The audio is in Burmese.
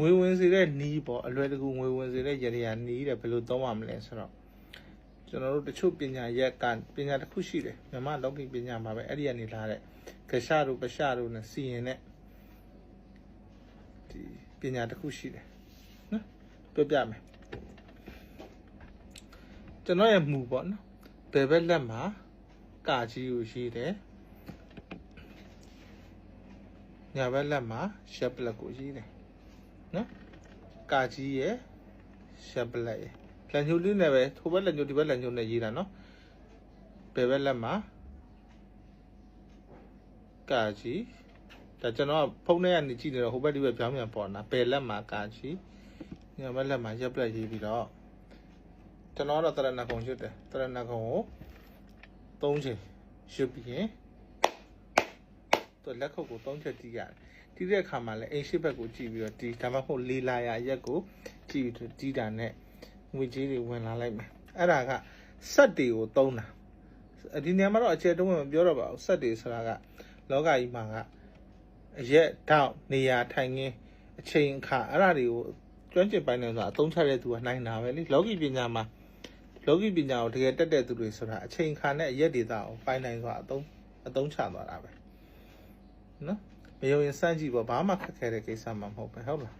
ငွေဝင်စေတဲ့နီးပေါ့အလွယ်တကူငွေဝင်စေတဲ့ရရနီးတယ်ဘယ်လိုသုံးရမလဲဆိုတော့ကျွန်တော်တို့တချို့ပညာရက်ကပညာတစ်ခုရှိတယ်မြန်မာလောကီပညာမှာပဲအဲ့ဒီကနေလာတဲ့ကရှတို့ပရှတို့နဲ့စီရင်တဲ့ဒီပညာတစ်ခုရှိတယ်နော်ပြောပြမယ်ကျွန်တော်ရဲ့မူပေါ့နော်ဘယ်ဘက်လက်မှာကာကြီးကိုရှိတယ်ညာဘက်လက်မှာရှက်ပလက်ကိုရှိတယ် နော်ကာကြီးရဲ့ရှက်ပလက်ရဲ့လက်ညှိုးလေးနဲ့ပဲထိုဘက်လက်ညှိုးဒီဘက်လက်ညှိုးနဲ့ရေးတာနော်ဘယ်ဘက်လက်မှာကာကြီးဒါကျွန်တော်ကဖုန်းထဲကနေကြည့်နေတော့ဟိုဘက်ဒီဘက်ပြောင်းပြန်ပေါ်လာဘယ်လက်မှာကာကြီးညာဘက်လက်မှာရက်ပလက်ရေးပြီးတော့ကျွန်တော်ကတော့တရဏဂုံရွတ်တယ်တရဏဂုံကို၃ချိန်ရွတ်ပြီးရင် သူလက်ခုပ်ကို၃ချက်တီးရတယ်တီးတဲ့အခါမှာလည်းအိမ်ရှိဘက်ကိုကြည့်ပြီးတော့တီးဒါမှမဟုတ်လေးလာရရက်ကိုကြည့်ပြီးတော့တီးတာနဲ့ငွေကြေးတွေဝင်လာလိုက်မယ်အဲ့ဒါကစက်တွေကိုသုံးတာဒီနေရာမှာတော့အခြေတုံးမပြောတော့ပါဘူးစက်တွေဆိုတာကလောကကြီးမှာကအရက်တောက်နေရာထိုင်ခင်းအချိန်အခါအဲ့ဒါတွေကိုကျွမ်းကျင်ပိုင်းနေဆိုတာအသုံးချတဲ့သူကနိုင်တာပဲလေလောကီပညာမှာလောကီပညာကိုတကယ်တက်တဲ့သူတွေဆိုတာအချိန်အခါနဲ့အရက်ဒေတာကိုပိုင်းနိုင်ဆိုတာအသုံးအသုံးချသွားတာပဲ နော်မယုံရင်စမ်းကြည့်ပေါ့ဘာမှခက်ခဲတဲ့ကိစ္စမှမဟုတ်ပဲဟုတ်လား